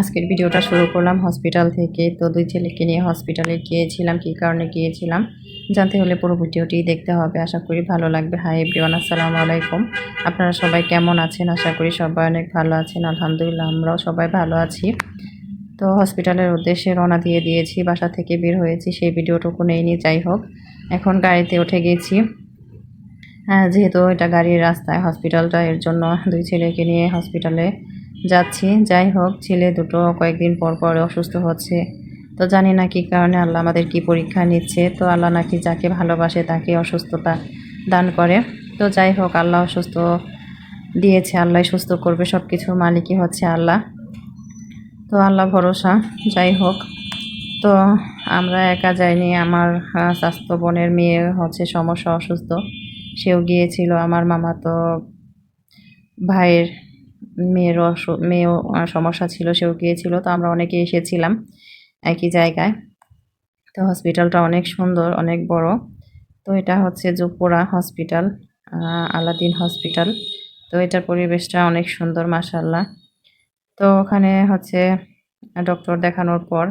আজকের ভিডিওটা শুরু করলাম হসপিটাল থেকে। তো দুই ছেলেকে নিয়ে হসপিটালে গিয়েছিলাম, কী কারণে গিয়েছিলাম জানতে হলে পুরো ভিডিওটি দেখতে হবে। আশা করি ভালো লাগবে। হাই এভরিওয়ান, আসসালামু আলাইকুম। আপনারা সবাই কেমন আছেন? আশা করি সবাই অনেক ভালো আছেন। আলহামদুলিল্লাহ, আমরাও সবাই ভালো আছি। তো হসপিটালের উদ্দেশ্যে রওনা দিয়ে দিয়েছি, বাসা থেকে বের হয়েছি, সেই ভিডিওটুকু নেইনি, যাই হোক। এখন গাড়িতে উঠে গেছি। হ্যাঁ যেহেতু এটা গাড়ির রাস্তায়, হসপিটালটা, এর জন্য দুই ছেলেকে নিয়ে হসপিটালে যাচ্ছি। যাই হোক, ছেলে দুটো কয়েকদিন পর পর অসুস্থ হচ্ছে। তো জানি না কী কারণে আল্লাহ আমাদের কি পরীক্ষা নিচ্ছে। তো আল্লাহ নাকি যাকে ভালোবাসে তাকে অসুস্থতা দান করে। তো যাই হোক, আল্লাহ অসুস্থ দিয়েছে, আল্লাহ সুস্থ করবে সব কিছু মালিকই হচ্ছে আল্লাহ। তো আল্লাহ ভরসা, যাই হোক। তো আমরা একা যাইনি, আমার স্বাস্থ্য বোনের মেয়ে হচ্ছে সমস্যা, অসুস্থ। সেও গিয়েছিল, আমার মামা তো ভাইয়ের মেয়ের অসু, মেয়েও সমস্যা ছিল, সেও গিয়েছিল, তো আমরা অনেকে এসেছিলাম একই জায়গায়। তো হসপিটালটা অনেক সুন্দর, অনেক বড়। তো এটা হচ্ছে জুপুরা হসপিটাল আলাদিন হসপিটাল। তো এটার পরিবেশটা অনেক সুন্দর মাসাল্লাহ তো ওখানে হচ্ছে ডক্টর দেখানোর পর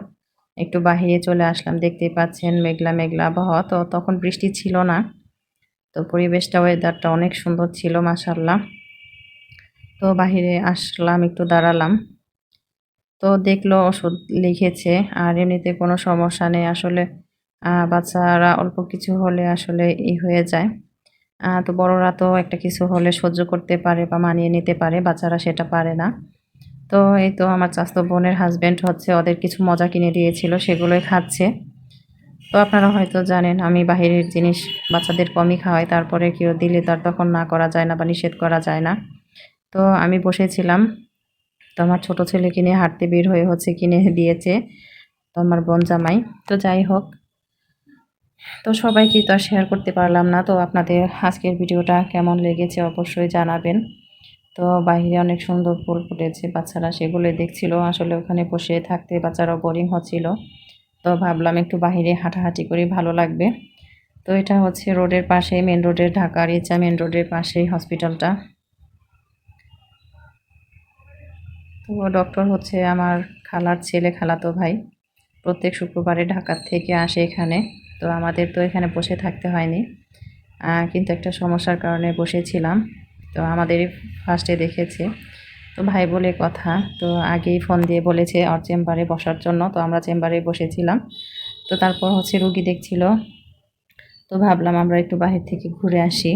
একটু বাহিরে চলে আসলাম, দেখতেই পাচ্ছেন মেঘলা মেঘলা আবহাওয়া। তো তখন বৃষ্টি ছিল না, তো পরিবেশটা ওয়েদারটা অনেক সুন্দর ছিল মাসাল্লাহ তো বাহিরে আসলাম, একটু দাঁড়ালাম। তো দেখল ওষুধ লিখেছে আর এমনিতে কোনো সমস্যা নেই। আসলে বাচ্চারা অল্প কিছু হলে আসলে ই হয়ে যায়। তো বড়রা তো একটা কিছু হলে সহ্য করতে পারে বা মানিয়ে নিতে পারে, বাচ্চারা সেটা পারে না। তো এই তো আমার চাস্তো বোনের হাজব্যান্ড হচ্ছে, ওদের কিছু মজা কিনে দিয়েছিল, সেগুলোই খাচ্ছে। তো আপনারা হয়তো জানেন, আমি বাহিরের জিনিস বাচ্চাদের কমই খাওয়াই, তারপরে কেউ দিলে তার তখন না করা যায় না বা নিষেধ করা যায় না। তো আমি বসেছিলাম। তো আমার ছোটো ছেলে কিনে হাঁটতে বের হয়ে হচ্ছে কিনে দিয়েছে তো আমার বোন জামাই। তো যাই হোক, তো সবাইকে তো আর শেয়ার করতে পারলাম না। তো আপনাদের আজকের ভিডিওটা কেমন লেগেছে অবশ্যই জানাবেন। তো বাইরে অনেক সুন্দর ফুল ফুটেছে, বাচ্চারা সেগুলো দেখছিল। আসলে ওখানে বসে থাকতে বাচ্চারাও বোরিং হচ্ছিল। তো ভাবলাম একটু বাইরে হাঁটাহাঁটি করে, ভালো লাগবে। তো এটা হচ্ছে রোডের পাশে মেন রোডের ঢাকার ইচ্ছা মেন রোডের পাশেই হসপিটালটা তো ডক্টর হচ্ছে আমার খালার ছেলে, খালাতো ভাই। প্রত্যেক শুক্রবারে ঢাকার থেকে আসে এখানে। তো আমাদের তো এখানে বসে থাকতে হয়নি। কিন্তু একটা সমস্যার কারণে বসেছিলাম। তো আমাদেরই ফার্স্টে দেখেছে। তো ভাই বলে কথা। তো আগেই ফোন দিয়ে বলেছে ওর চেম্বারে বসার জন্য। তো আমরা চেম্বারে বসেছিলাম। তো তারপর হচ্ছে রুগী দেখছিল। তো ভাবলাম আমরা একটু বাহির থেকে ঘুরে আসি।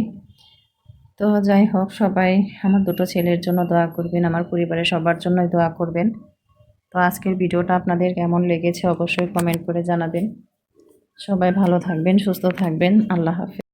তো যাই হোক, সবাই আমার দুটো ছেলের জন্য দোয়া করবেন, আমার পরিবারের সবার জন্যই দোয়া করবেন। তো আজকের ভিডিওটা আপনাদের কেমন লেগেছে অবশ্যই কমেন্ট করে জানাবেন। সবাই ভালো থাকবেন, সুস্থ থাকবেন, আল্লাহ হাফেজ।